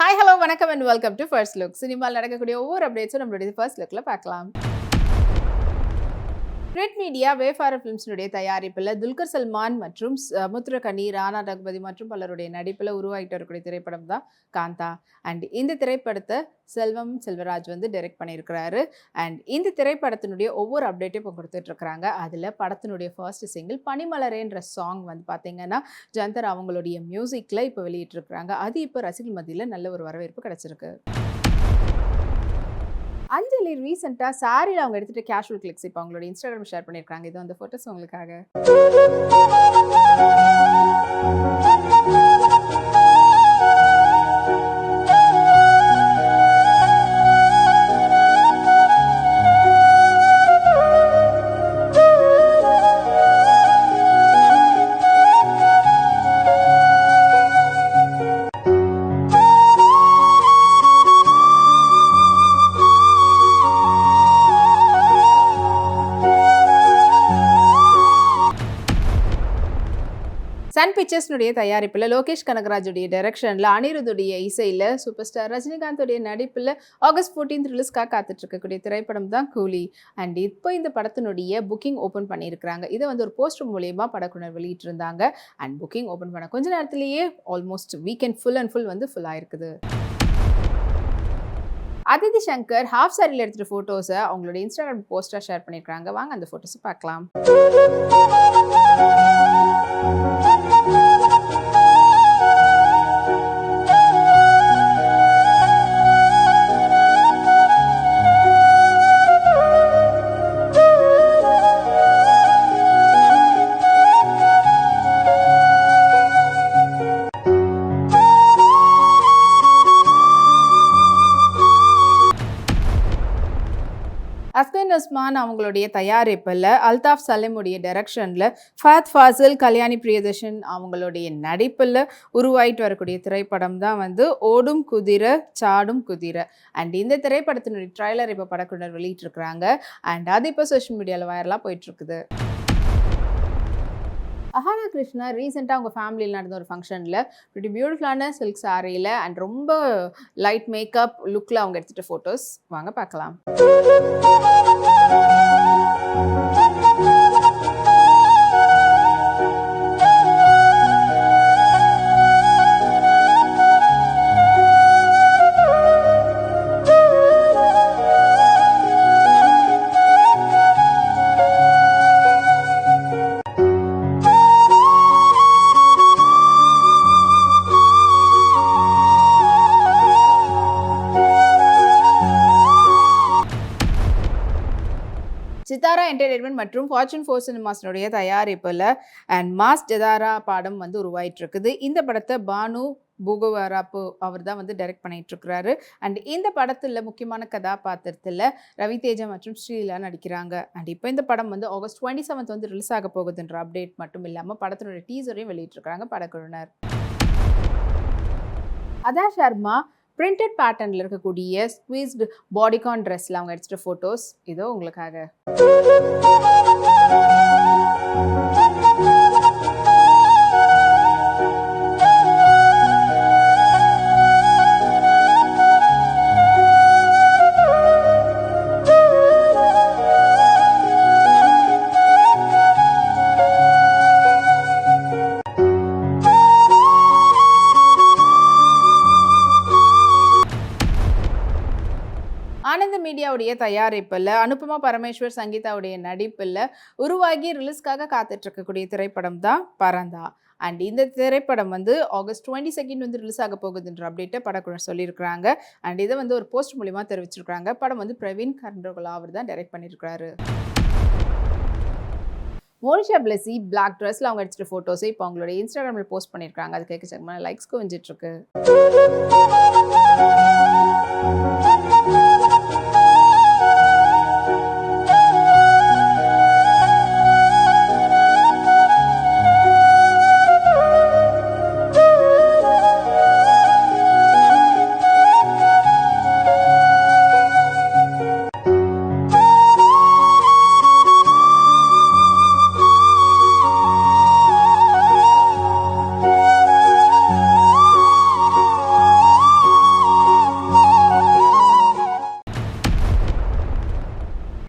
Hi hello வணக்கம் and welcome to first look சினிமாவில் நடக்கக்கூடிய ஒவ்வொரு அப்டேட்ஸும் நம்மளுடைய ஃபர்ஸ்ட் லுக்கில் பார்க்கலாம். ரெட் மீடியா வேஃபார ஃபிலிம்ஸினுடைய தயாரிப்பில் துல்கர் சல்மான் மற்றும் சமுத்திரகனி ராணா ரகுபதி மற்றும் பலருடைய நடிப்பில் உருவாகிட்டு வரக்கூடிய திரைப்படம் தான் காந்தா. அண்ட் இந்த திரைப்படத்தை செல்வம் செல்வராஜ் வந்து டைரக்ட் பண்ணியிருக்கிறாரு அண்ட் இந்த திரைப்படத்தினுடைய ஒவ்வொரு அப்டேட்டையும் இப்போ கொடுத்துட்ருக்குறாங்க. அதில் படத்தினுடைய ஃபர்ஸ்ட் சிங்கிள் பனிமலரேன்ற சாங் வந்து பார்த்தீங்கன்னா ஜந்தர் அவங்களுடைய மியூசிக்கில் இப்போ வெளியிட்டிருக்கிறாங்க அது இப்போ ரசிகர்கள் மத்தியில் நல்ல ஒரு வரவேற்பு கிடச்சிருக்கு. அஞ்சலி ரீசெண்டாக சாரியில் அவங்க எடுத்துகிட்டு கேஷுவல் கிளிக்ஸ் இப்போ அவங்களோட இன்ஸ்டாகிராம் ஷேர் பண்ணியிருக்காங்க இது அந்த ஃபோட்டோஸ் உங்களுக்காக பிக்சர்ஸ்னுடைய தயாரிப்பில் லோகேஷ் கனகராஜுடைய டைரக்ஷனில் அனிருதுடைய இசையில் சூப்பர் ஸ்டார் ரஜினிகாந்தோடைய நடிப்பில் ஆகஸ்ட் ஃபோர்டீன்த் ரிலீஸ்க்காக காத்துட்டு இருக்கக்கூடிய திரைப்படம் தான் கூலி. அண்ட் இப்போ இந்த படத்தினுடைய புக்கிங் ஓப்பன் பண்ணியிருக்கிறாங்க. இதை வந்து ஒரு போஸ்டர் மூலியமாக படக்குனர் வெளியிட்டிருந்தாங்க. அண்ட் புக்கிங் ஓப்பன் பண்ண கொஞ்ச நேரத்திலேயே almost weekend full and full வந்து ஃபுல் இருக்குது அதிதி சங்கர் ஹாஃப் சாரியில் எடுத்துகிட்ட ஃபோட்டோஸை அவங்களோட இன்ஸ்டாகிராம் போஸ்ட்டாக ஷேர் பண்ணியிருக்காங்க வாங்க அந்த ஃபோட்டோஸை பார்க்கலாம். உஸ்மான் அவங்களுடைய தயாரிப்பில் அல்தாஃப் சலீமுடைய டைரக்ஷனில் ஃபஹத் ஃபாசில் கல்யாணி பிரியதர்ஷன் அவங்களுடைய நடிப்பில் உருவாயிட்டு வரக்கூடிய திரைப்படம் தான் வந்து ஓடும் குதிரை சாடும் குதிரை. அண்ட் இந்த திரைப்படத்தினுடைய ட்ரைலர் இப்போ படக்குழுனர் வெளியிட்டிருக்கிறாங்க. அண்ட் அது இப்போ சோஷியல் மீடியாவில் வைரலாக போயிட்டுருக்குது. அஹானா கிருஷ்ணா ரீசெண்டாக அவங்க ஃபேமிலியில் நடந்த ஒரு ஃபங்க்ஷனில் இப்படி பியூட்டிஃபுல்லான சில்க் சாரியில் அண்ட் ரொம்ப லைட் மேக்கப் லுக்கில் அவங்க எடுத்துகிட்ட ஃபோட்டோஸ் வாங்க பார்க்கலாம். Música என்டர்டைன்மெண்ட் மற்றும் ஃபார்ச்சூன் ஃபோர் சினிமாஸினுடைய தயாரிப்பில் அண்ட் மாஸ் ஜெதாரா பாடம் வந்து உருவாயிட்டு இருக்குது இந்த படத்தை பானு பூகவராப்பு அவர் தான் வந்து டைரக்ட் பண்ணிகிட்ருக்கிறாரு அண்ட் இந்த படத்தில் முக்கியமான கதாபாத்திரத்தில் ரவி தேஜா மற்றும் ஸ்ரீலா நடிக்கிறாங்க. அண்ட் இப்போ இந்த படம் வந்து ஆகஸ்ட் டுவெண்ட்டி செவன்த் வந்து ரிலீஸ் ஆக போகுதுன்ற அப்டேட் மட்டும் இல்லாமல் படத்தினுடைய டீசரையும் வெளியிட்டிருக்கிறாங்க படக்குழுனர் அதா சர்மா பிரிண்டட் பேட்டர்னில் இருக்கக்கூடிய ஸ்குவீஸ்டு பாடிகான் ட்ரெஸ்ஸில் அவங்க எடுத்துகிட்ட ஃபோட்டோஸ் இதோ உங்களுக்காக. ஆனந்த மீடியாவுடைய தயாரிப்பில் அனுபமா பரமேஸ்வர் சங்கீதாவுடைய நடிப்பில் உருவாகி ரிலீஸ்க்காக காத்துட்டு இருக்கக்கூடிய திரைப்படம் தான் பரந்தா. அண்ட் இந்த திரைப்படம் வந்து ஆகஸ்ட் டுவெண்ட்டி செகண்ட் வந்து ரிலீஸ் ஆக போகுதுன்ற அப்டேட்டை படக்குழு சொல்லியிருக்கிறாங்க. அண்ட் இதை வந்து ஒரு போஸ்ட் மூலிமா தெரிவிச்சிருக்காங்க படம் வந்து பிரவீன் கர்ண்டோகலா அவர் தான் டைரக்ட் பண்ணியிருக்கிறாரு. மோனிஷா பிளஸி பிளாக் ட்ரெஸ்ல அவங்க எடுத்துகிட்ட ஃபோட்டோஸை இப்போ அவங்களோட இன்ஸ்டாகிராமில் போஸ்ட் பண்ணியிருக்காங்க அது கேட்க சக்கமான லைக்ஸ்க்கு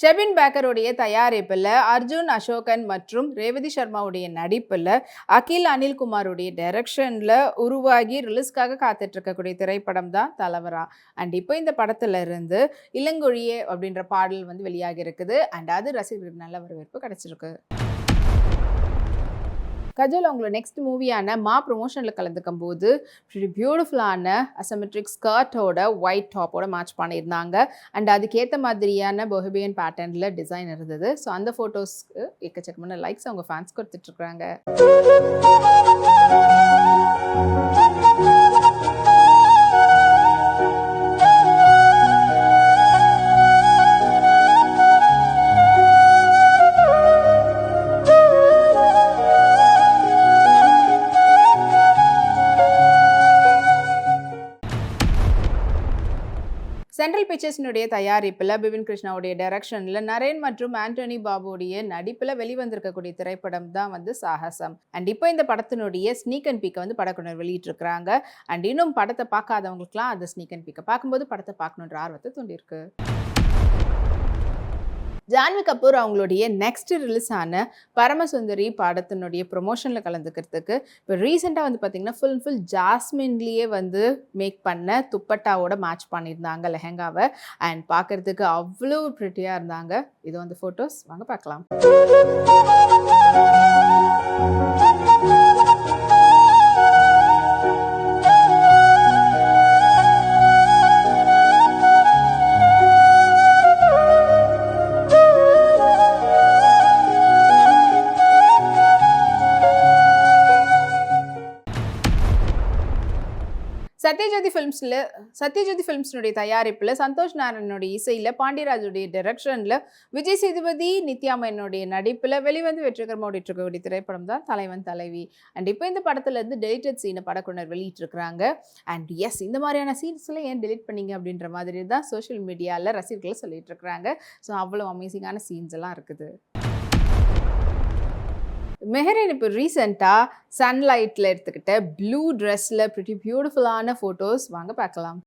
ஷெபின் பேக்கருடைய தயாரிப்பில் அர்ஜுன் அசோகன் மற்றும் ரேவதி சர்மாவுடைய நடிப்பில் அகில் அனில்குமாருடைய டைரக்ஷனில் உருவாகி ரிலீஸ்க்காக காத்துட்ருக்கக்கூடிய திரைப்படம் தான் தலைவரா. அண்ட் இப்போ இந்த படத்துல இருந்து இளங்கொழியே அப்படின்ற பாடல் வந்து வெளியாகி இருக்குது அண்ட் அது ரசிகர்களுக்கு நல்ல வரவேற்பு கிடைச்சிருக்கு. கஜல் அவங்களோட நெக்ஸ்ட் மூவியான மா ப்ரொமோஷனில் கலந்துக்கும் போது பியூட்டிஃபுல்லான அசமெட்ரிக் ஸ்கர்ட்டோட ஒயிட் டாப்போட மேட்ச் பண்ணியிருந்தாங்க. அண்ட் அதுக்கேற்ற மாதிரியான பொஹிபியன் பேட்டர்னில் டிசைன் இருந்தது. ஸோ அந்த ஃபோட்டோஸ்க்கு எக்கச்சக்கமான லைக்ஸ் அவங்க ஃபேன்ஸ் கொடுத்துட்ருக்குறாங்க சென்ட்ரல் பிக்சர்ஸினுடைய தயாரிப்பில் பிபின் கிருஷ்ணாவுடைய டைரக்ஷனில் நரேன் மற்றும் ஆண்டனி பாபுடைய நடிப்பில் வெளிவந்திருக்கக்கூடிய திரைப்படம் தான் வந்து சாகசம். அண்ட் இப்போ இந்த படத்தினுடைய ஸ்னீக் அண்ட் பீக்கை வந்து படக்குனர் வெளியிட்டிருக்கிறாங்க. அண்ட் இன்னும் படத்தை பார்க்காதவங்களுக்குலாம் அந்த ஸ்னீக் அண்ட் பீக்கை பார்க்கும்போது படத்தை பார்க்கணுன்ற ஆர்வத்தை தூண்டியிருக்கு. ஜான்வி கபூர் அவங்களுடைய நெக்ஸ்ட் ரிலீஸ் ஆன பரமசுந்தரி பாடத்தினுடைய ப்ரொமோஷனில் கலந்துக்கிறதுக்கு இப்போ ரீசெண்டாக வந்து பார்த்திங்கன்னா ஃபுல் ஃபுல் ஜாஸ்மின்லேயே வந்து மேக் பண்ண துப்பட்டாவோட மேட்ச் பண்ணியிருந்தாங்க லெஹெங்காவை. அண்ட் பார்க்குறதுக்கு அவ்வளோ ப்ரிட்டியாக இருந்தாங்க. இது வந்து ஃபோட்டோஸ் வாங்க பார்க்கலாம் சத்யஜோதி ஃபிலிம்ஸில் சத்யஜோதி ஃபிலிம்ஸினுடைய தயாரிப்பில் சந்தோஷ் நாராயணனுடைய இசையில் பாண்டியராஜுடைய டைரக்ஷனில் விஜய் சேதுபதி நித்யாமையனுடைய நடிப்பில் வெளிவந்து வெற்றிகரமாக ஓடிட்டுருக்கக்கூடிய திரைப்படம் தான் தலைவன் தலைவி. அண்ட் இப்போ இந்த படத்துலேருந்து டெலிட்டட் சீனை படக்குனர் வெளியிட்டிருக்கிறாங்க. அண்ட் எஸ் இந்த மாதிரியான சீன்ஸ்லாம் ஏன் டெலிட் பண்ணீங்க அப்படின்ற மாதிரி தான் சோஷியல் மீடியாவில் ரசிகர்கள் சொல்லிட்டு இருக்கிறாங்க ஸோ அவ்வளோ அமேசிங்கான சீன்ஸ் எல்லாம் இருக்குது. மெஹரின் இப்போ ரீசெண்டாக சன்லைட்டில் எடுத்துக்கிட்ட ப்ளூ ட்ரெஸ்ஸில் ப்ரிட்டி பியூட்டிஃபுல்லான ஃபோட்டோஸ் வாங்க பார்க்கலாம்.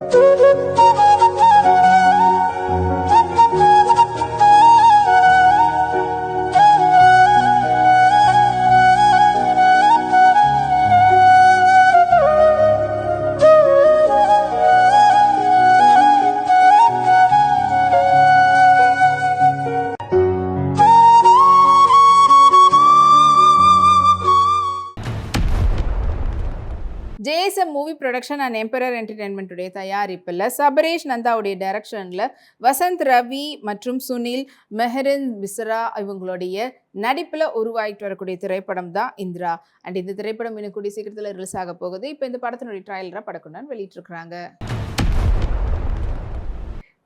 ப்ரொடக்ஷன் அண்ட் எம்பரர் என்டர்டெயின்மெண்ட்டுடைய தயாரிப்பில் சபரேஷ் நந்தாவுடைய டைரக்ஷனில் வசந்த் ரவி மற்றும் சுனில் மெஹரின் மிஸ்ரா இவங்களுடைய நடிப்பில் உருவாகிட்டு வரக்கூடிய திரைப்படம் தான் இந்திரா. அண்ட் இந்த திரைப்படம் இன்னும் கூடிய சீக்கிரத்தில் ரிலீஸ் ஆக போகுது. இப்போ இந்த படத்தினுடைய ட்ரையலராக படக்குன்னு வெளியிட்டிருக்கிறாங்க.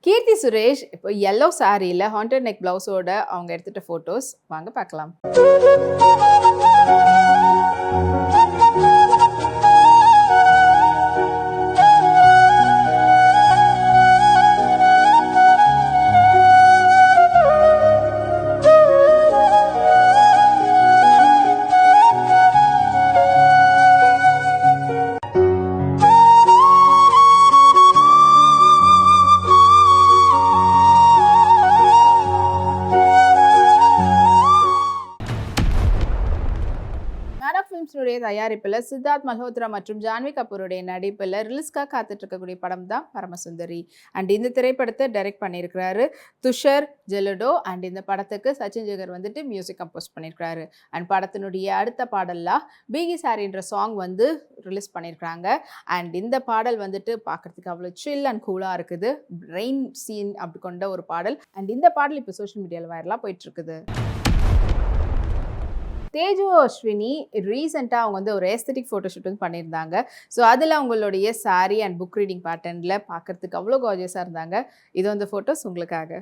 கீர்த்தி சுரேஷ் இப்போ எல்லோ சாரியில் ஹாண்டட் நெக் ப்ளவுஸோட அவங்க எடுத்துகிட்ட ஃபோட்டோஸ் வாங்க பார்க்கலாம். ஃபிலிம்ஸுடைய தயாரிப்பில் சித்தார்த் மல்ஹோத்ரா மற்றும் ஜான்வி கபூருடைய நடிப்பில் ரிலீஸ்க்காக காத்துட்டு இருக்கக்கூடிய படம் தான் பரமசுந்தரி. அண்ட் இந்த திரைப்படத்தை டைரக்ட் பண்ணியிருக்கிறாரு துஷர் ஜெலடோ. அண்ட் இந்த படத்துக்கு சச்சின் ஜெகர் வந்துட்டு மியூசிக் கம்போஸ் பண்ணியிருக்கிறாரு. அண்ட் படத்தினுடைய அடுத்த பாடலாக பீகி சாரின்ற சாங் வந்து ரிலீஸ் பண்ணியிருக்கிறாங்க. அண்ட் இந்த பாடல் வந்துட்டு பார்க்குறதுக்கு அவ்வளோ சில் அண்ட் கூலாக இருக்குது. ரெயின் சீன் அப்படி கொண்ட ஒரு பாடல். அண்ட் இந்த பாடல் இப்போ சோஷியல் மீடியாவில் வைரலாக போயிட்டுருக்குது தேஜு அஸ்வினி ரீசெண்டாக அவங்க வந்து ஒரு ஏஸ்தட்டிக் ஃபோட்டோஷூட் வந்து பண்ணியிருந்தாங்க. ஸோ அதில் அவங்களுடைய சாரி அண்ட் புக் ரீடிங் பேட்டர்னில் பார்க்குறதுக்கு அவ்வளோ காஜியஸாக இருந்தாங்க. இது வந்து ஃபோட்டோஸ் உங்களுக்காக.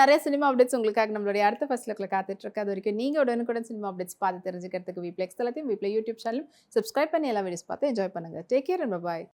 போல் நிறைய சினிமா அப்டேட்ஸ் உங்களுக்காக நம்மளுடைய அடுத்த ஃபர்ஸ்ட் காத்துட்டு இருக்கு அது வரைக்கும் நீங்கள் உடனுக்குடன் சினிமா அப்டேட்ஸ் பார்த்து தெரிஞ்சுக்கிறதுக்கு வீப்ளெக்ஸ் எல்லாத்தையும் வீப்ளே யூடியூப் சேனலும் சப்ஸ்கிரைப் பண்ணி எல்லா வீடியோஸ் பார்த்து என்ஜாய் பண்ணுங்கள் டேக் கேர் அண்ட் பாய்